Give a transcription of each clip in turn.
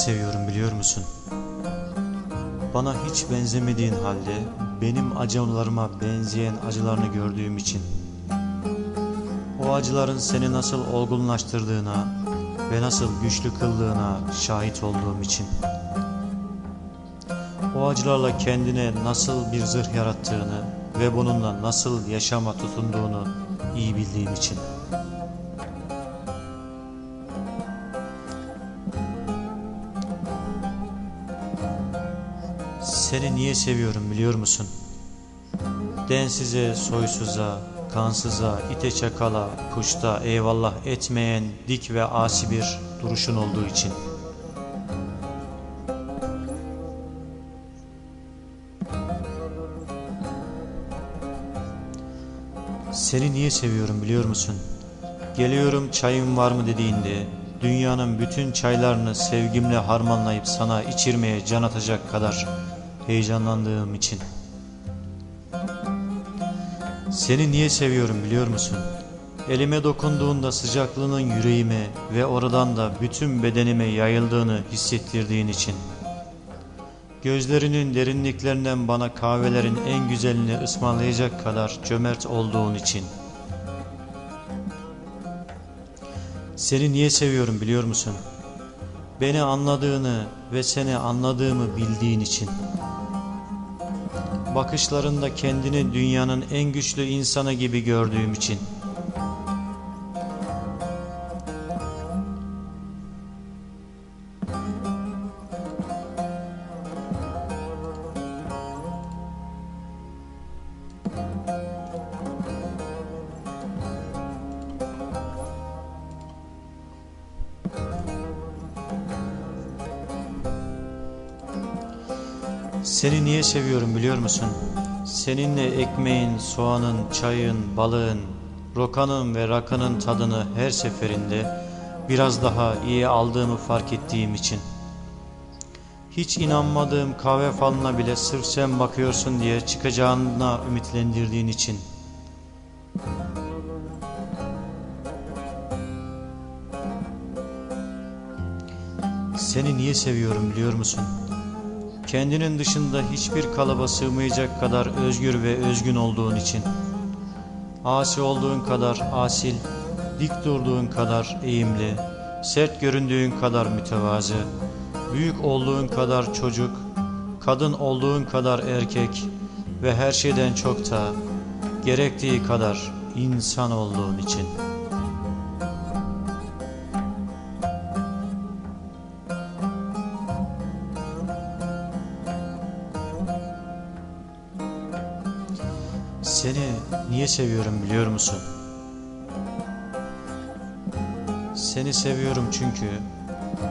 seviyorum biliyor musun? Bana hiç benzemediğin halde benim acılarıma benzeyen acılarını gördüğüm için. O acıların seni nasıl olgunlaştırdığına ve nasıl güçlü kıldığına şahit olduğum için. O acılarla kendine nasıl bir zırh yarattığını ve bununla nasıl yaşama tutunduğunu iyi bildiğim için. Seni niye seviyorum biliyor musun? Densize, soysuza, kansıza, ite çakala, puşta eyvallah etmeyen dik ve asi bir duruşun olduğu için. Seni niye seviyorum biliyor musun? Geliyorum çayın var mı dediğinde dünyanın bütün çaylarını sevgimle harmanlayıp sana içirmeye can atacak kadar heyecanlandığım için. Seni niye seviyorum biliyor musun? Elime dokunduğunda sıcaklığının yüreğime ve oradan da bütün bedenime yayıldığını hissettirdiğin için. Gözlerinin derinliklerinden bana kahvelerin en güzelini ısmarlayacak kadar cömert olduğun için. Seni niye seviyorum biliyor musun? Beni anladığını ve seni anladığımı bildiğin için. Bakışlarında kendini dünyanın en güçlü insanı gibi gördüğüm için. Seni niye seviyorum biliyor musun? Seninle ekmeğin, soğanın, çayın, balığın, rokanın ve rakının tadını her seferinde biraz daha iyi aldığımı fark ettiğim için. Hiç inanmadığım kahve falına bile sırf sen bakıyorsun diye çıkacağına ümitlendirdiğin için. Seni niye seviyorum biliyor musun? Kendinin dışında hiçbir kalıba sığmayacak kadar özgür ve özgün olduğun için. Asi olduğun kadar asil, dik durduğun kadar eğimli, sert göründüğün kadar mütevazı, büyük olduğun kadar çocuk, kadın olduğun kadar erkek ve her şeyden çok da gerektiği kadar insan olduğun için. Seni niye seviyorum biliyor musun? Seni seviyorum çünkü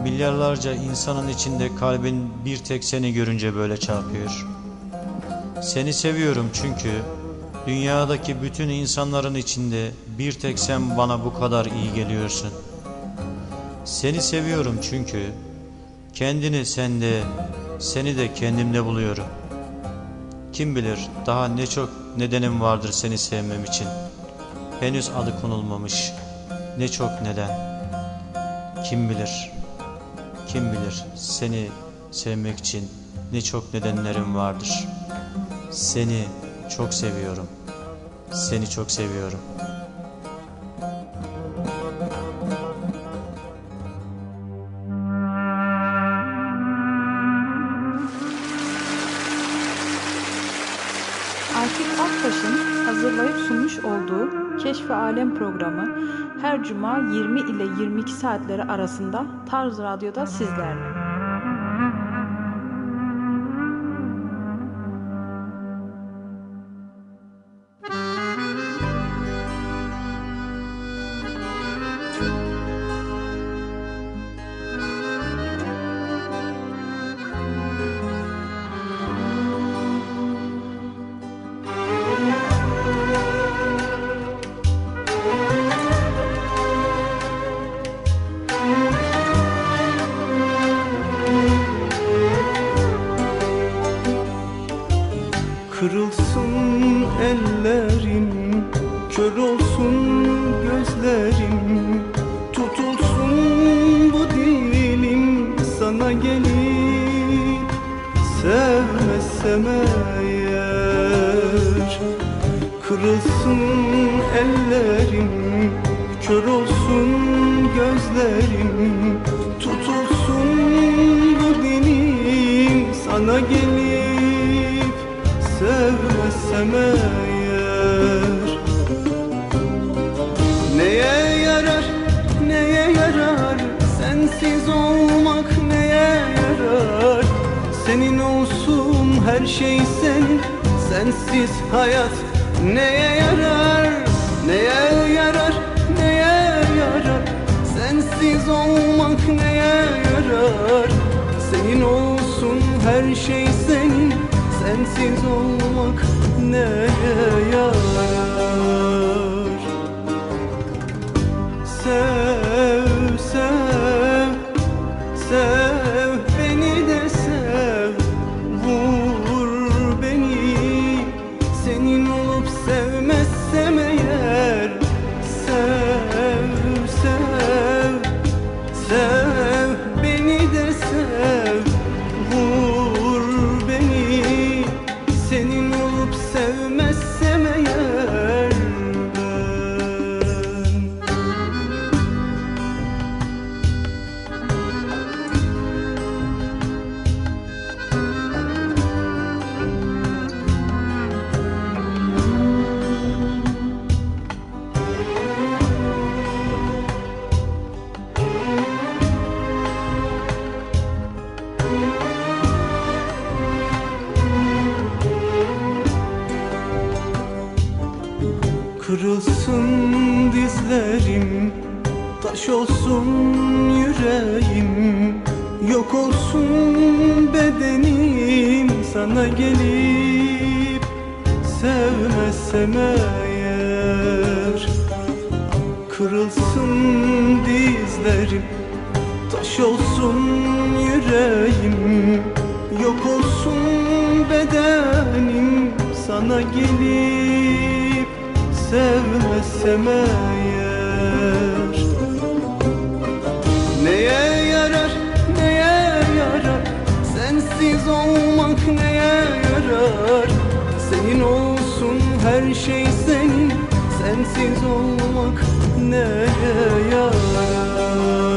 milyarlarca insanın içinde kalbin bir tek seni görünce böyle çarpıyor. Seni seviyorum çünkü dünyadaki bütün insanların içinde bir tek sen bana bu kadar iyi geliyorsun. Seni seviyorum çünkü kendini sende, seni de kendimde buluyorum. Kim bilir daha ne çok nedenim vardır seni sevmem için. Henüz adı konulmamış ne çok neden. Kim bilir, kim bilir seni sevmek için ne çok nedenlerim vardır. Seni çok seviyorum. Seni çok seviyorum. Keşfi Alem programı her cuma 20 ile 22 saatleri arasında Tarz Radyo'da sizlerle. Kırılsın ellerim, kör olsun gözlerim. Tutulsun bu dilim sana gelip Sevmezsem eğer. Kırılsın ellerim, kör olsun gözlerim. Tutulsun bu dilim sana gelip sevmezsem eğer Neye yarar, neye yarar? Sensiz olmak neye yarar? Senin olsun her şey senin Sensiz hayat neye yarar? Neye yarar, neye yarar? Sensiz olmak neye yarar? Senin olsun her şey senin Sensiz olmak neye yarar? Sev, Taş olsun yüreğim Yok olsun bedenim. Sana gelip Sevmezsem eğer Kırılsın dizlerim. Taş olsun yüreğim Yok olsun bedenim. Sana gelip Sevmezsem eğer Sensiz olmak neye yarar? Senin olsun her şey senin. Sensiz olmak neye yarar